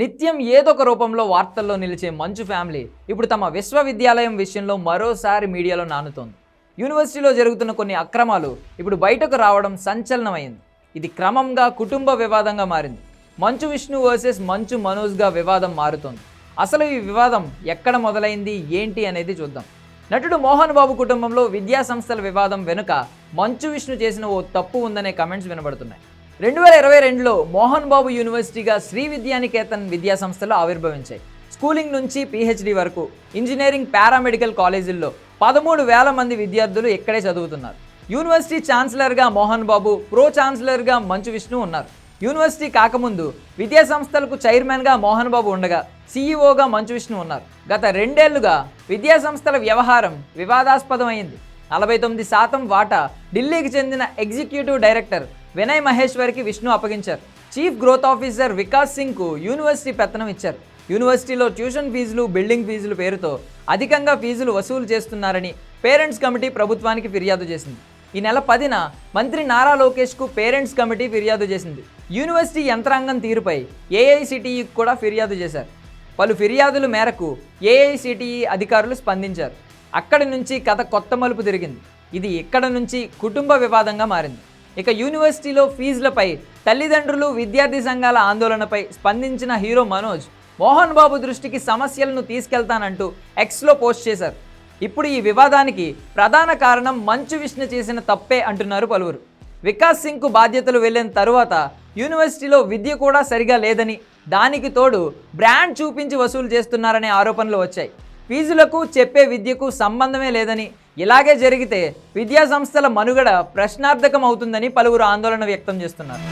నిత్యం ఏదో ఒక రూపంలో వార్తల్లో నిలిచే మంచు ఫ్యామిలీ ఇప్పుడు తమ విశ్వవిద్యాలయం విషయంలో మరోసారి మీడియాలో నానుతోంది. యూనివర్సిటీలో జరుగుతున్న కొన్ని అక్రమాలు ఇప్పుడు బయటకు రావడం సంచలనమైంది. ఇది క్రమంగా కుటుంబ వివాదంగా మారింది. మంచు విష్ణు వర్సెస్ మంచు మనోజ్గా వివాదం మారుతోంది. అసలు ఈ వివాదం ఎక్కడ మొదలైంది ఏంటి అనేది చూద్దాం. నటుడు మోహన్ బాబు కుటుంబంలో విద్యా సంస్థల వివాదం వెనుక మంచు విష్ణు చేసిన ఓ తప్పు ఉందనే కమెంట్స్ వినబడుతున్నాయి. రెండు వేల ఇరవై రెండులో మోహన్ బాబు యూనివర్సిటీగా శ్రీ విద్యానికేతన్ విద్యా సంస్థలు ఆవిర్భవించాయి. స్కూలింగ్ నుంచి పిహెచ్డి వరకు ఇంజనీరింగ్ పారామెడికల్ కాలేజీల్లో పదమూడు వేల మంది విద్యార్థులు ఇక్కడే చదువుతున్నారు. యూనివర్సిటీ ఛాన్సలర్గా మోహన్ బాబు ప్రో ఛాన్సలర్గా మంచు విష్ణు ఉన్నారు. యూనివర్సిటీ కాకముందు విద్యా సంస్థలకు చైర్మన్గా మోహన్ బాబు ఉండగా సీఈఓగా మంచు విష్ణు ఉన్నారు. గత రెండేళ్ళుగా విద్యా సంస్థల వ్యవహారం వివాదాస్పదమైంది. నలభై తొమ్మిది శాతం వాటా ఢిల్లీకి చెందిన ఎగ్జిక్యూటివ్ డైరెక్టర్ వినయ్ మహేశ్వర్కి విష్ణు అప్పగించారు. చీఫ్ గ్రోత్ ఆఫీసర్ వికాస్ సింగ్కు యూనివర్సిటీ పెత్తనం ఇచ్చారు. యూనివర్సిటీలో ట్యూషన్ ఫీజులు బిల్డింగ్ ఫీజులు పేరుతో అధికంగా ఫీజులు వసూలు చేస్తున్నారని పేరెంట్స్ కమిటీ ప్రభుత్వానికి ఫిర్యాదు చేసింది. ఈ నెల పదిన మంత్రి నారా లోకేష్కు పేరెంట్స్ కమిటీ ఫిర్యాదు చేసింది. యూనివర్సిటీ యంత్రాంగం తీరుపై ఏఐసిటిఈకి కూడా ఫిర్యాదు చేశారు. పలు ఫిర్యాదుల మేరకు ఏఐసిటిఈ అధికారులు స్పందించారు. అక్కడి నుంచి కథ కొత్త మలుపు తిరిగింది. ఇది ఇక్కడ నుంచి కుటుంబ వివాదంగా మారింది. ఇక యూనివర్సిటీలో ఫీజులపై తల్లిదండ్రులు విద్యార్థి సంఘాల ఆందోళనపై స్పందించిన హీరో మనోజ్ మోహన్ బాబు దృష్టికి సమస్యలను తీసుకెళ్తానంటూ ఎక్స్లో పోస్ట్ చేశారు. ఇప్పుడు ఈ వివాదానికి ప్రధాన కారణం మంచు విష్ణు చేసిన తప్పే అంటున్నారు పలువురు. వికాస్ సింగ్కు బాధ్యతలు వెళ్ళిన తరువాత యూనివర్సిటీలో విద్య కూడా సరిగా లేదని దానికి తోడు బ్రాండ్ చూపించి వసూలు చేస్తున్నారనే ఆరోపణలు వచ్చాయి. ఫీజులకు చెప్పే విద్యకు సంబంధమే లేదని ఇలాగే జరిగితే విద్యా సంస్థల మనుగడ ప్రశ్నార్థకం అవుతుందని పలువురు ఆందోళన వ్యక్తం చేస్తున్నారు.